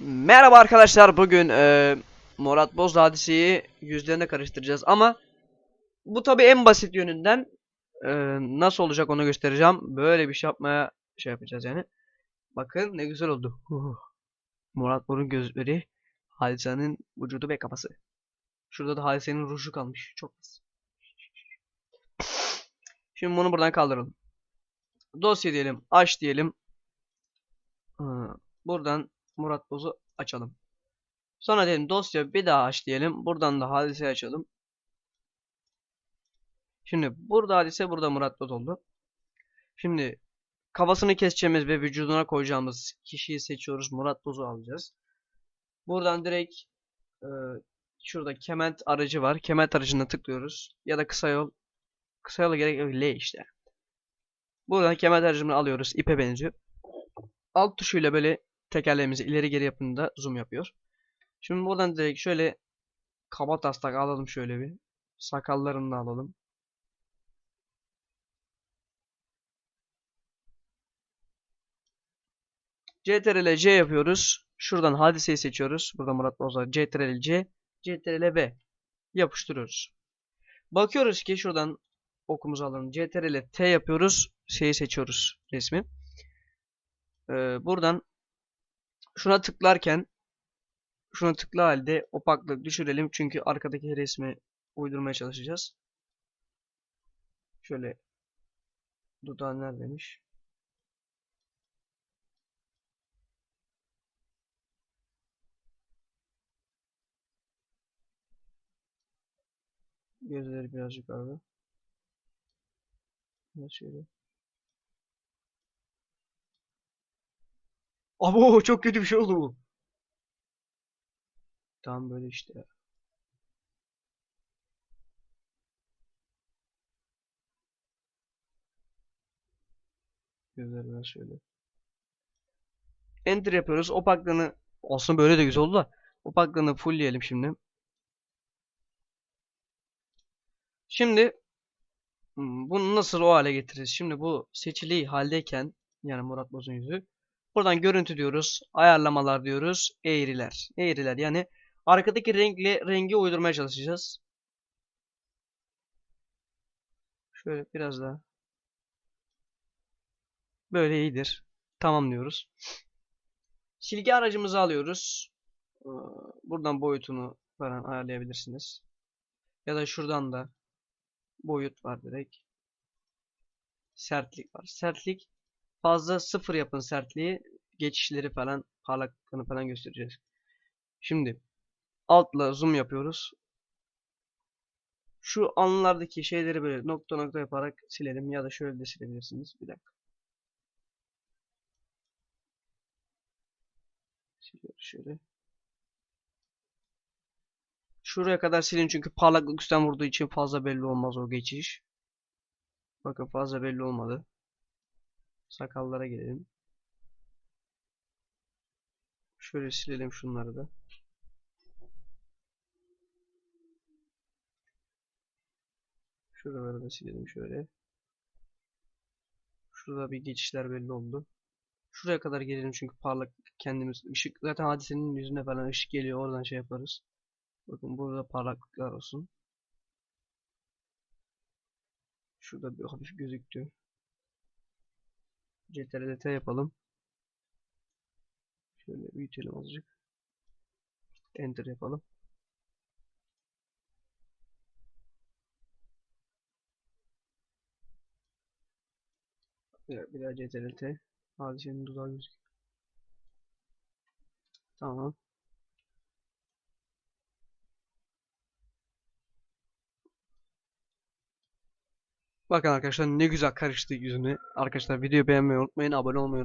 Merhaba arkadaşlar bugün e, Murat Boz hadiseyi yüzlerine karıştıracağız ama bu tabi en basit yönünden e, nasıl olacak onu göstereceğim. Böyle bir şey yapmaya şey yapacağız yani. Bakın ne güzel oldu. Huh. Murat Boz'un gözleri, Hadise'nin vücudu ve kafası. Şurada da Hadise'nin ruju kalmış. Çok az. Şimdi bunu buradan kaldıralım. Dosya diyelim, aç diyelim. Hı, Buradan Murat Boz'u açalım. Sonra diyelim dosya bir daha aç diyelim. Buradan da hadise açalım. Şimdi burada hadise burada Murat Boz oldu. Şimdi kafasını keseceğimiz ve vücuduna koyacağımız kişiyi seçiyoruz. Murat Boz'u alacağız. Buradan direkt e, şurada kement aracı var. Kement aracına tıklıyoruz. Ya da kısa yol. Kısa yola gerek yok. L işte. Buradan kement aracını alıyoruz. İpe benziyor. Alt tuşuyla böyle tekerleğimizi ileri geri yapında zoom yapıyor. Şimdi buradan direkt şöyle kaba taslak alalım şöyle bir. Sakallarını da alalım. CTRL C yapıyoruz. Şuradan hadiseyi seçiyoruz. Burada Murat Bozlar CTRL C, CTRL V yapıştırıyoruz. Bakıyoruz ki şuradan okumuzu alalım. CTRL T yapıyoruz. Şeyi seçiyoruz resmi. Ee, buradan şuna tıklarken şuna tıkla halde opaklık düşürelim. Çünkü arkadaki resmi uydurmaya çalışacağız. Şöyle dudağın neredeymiş? Gözleri biraz yukarıda. Şöyle. Abo çok kötü bir şey oldu bu. Tam böyle işte. Gözler şöyle. Enter yapıyoruz. Opaklığını aslında böyle de güzel oldu da. Opaklığını fullleyelim şimdi. Şimdi hmm, bunu nasıl o hale getiririz? Şimdi bu seçili haldeyken yani Murat Boz'un yüzü Buradan görüntü diyoruz. Ayarlamalar diyoruz. Eğriler. Eğriler yani arkadaki renkle rengi uydurmaya çalışacağız. Şöyle biraz daha. Böyle iyidir. Tamam diyoruz. Silgi aracımızı alıyoruz. Ee, Buradan boyutunu falan ayarlayabilirsiniz. Ya da şuradan da boyut var direkt. Sertlik var. Sertlik fazla sıfır yapın sertliği. Geçişleri falan parlaklığını falan göstereceğiz. Şimdi altla zoom yapıyoruz. Şu anlardaki şeyleri böyle nokta nokta yaparak silelim ya da şöyle de silebilirsiniz. Bir dakika. Şöyle. Şuraya kadar silin çünkü parlaklık üstten vurduğu için fazla belli olmaz o geçiş. Bakın fazla belli olmadı. Sakallara gelelim. Şöyle silelim şunları da. Şuraları da silelim şöyle. Şurada bir geçişler belli oldu. Şuraya kadar gelelim çünkü parlak kendimiz ışık zaten hadisenin yüzüne falan ışık geliyor oradan şey yaparız. Bakın burada parlaklıklar olsun. Şurada bir hafif gözüktü. CTRL T yapalım. Şöyle büyütelim azıcık. Enter yapalım. Bir, daha CTRL T. Hadisenin dudağı gözüküyor. Tamam. Bakın arkadaşlar ne güzel karıştı yüzüne. Arkadaşlar videoyu beğenmeyi unutmayın. Abone olmayı